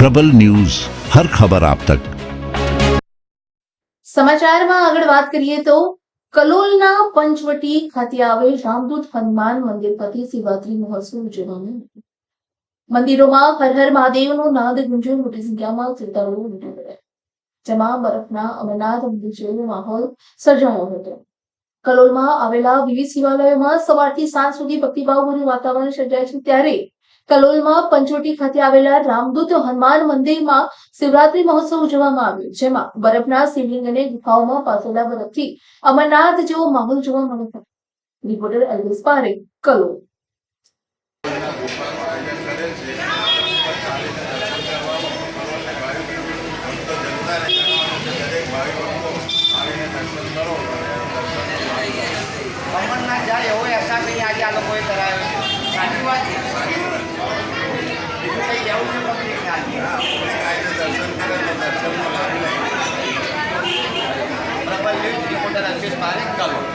પ્રબલ news, હર ખબર આપ તક. સમાચારમાં આગળ વાત કરીએ તો કલોલના પંચવટી ખાતે આવેલ રામદૂત હનુમાન મંદિર પરથી શિવરાત્રી મહોત્સવ ઉજવવામાં મંદિરોમાં હર હર મહાદેવનો નાદ ગુંજે મોટી સંખ્યામાં શ્રદ્ધાળુઓ ઉમટી પડ્યા. જેમાં બરફના અમરનાથ મંદિર જેવો માહોલ સર્જાયો હતો. કલોલમાં આવેલા વિવિધ શિવાલયોમાં સવારથી સાંજ સુધી ભક્તિભાવભર્યું વાતાવરણ સર્જાય છે. ત્યારે કલોલમાં પંચોટી ખાતે આવેલા રામદૂત હનુમાન મંદિરમાં શિવરાત્રી મહોત્સવ ઉજવવામાં આવ્યો, જેમાં બરફના શિવલિંગ અને ગુફાઓમાં પાથરેલા બરફથી અમરનાથ જેવો માહોલ જોવા મળ્યો હતો. રિપોર્ટર અલ્વેશ પારે કલોલ. અમરનાથ જાય એવો અહેસાસ અહીં આજે આ લોકોએ કરાયો સાચી વાત છે બીજું કંઈ કહેવું છે પબ્લિકને આજે રિપોર્ટર અલ્પેશ પારેખ કલો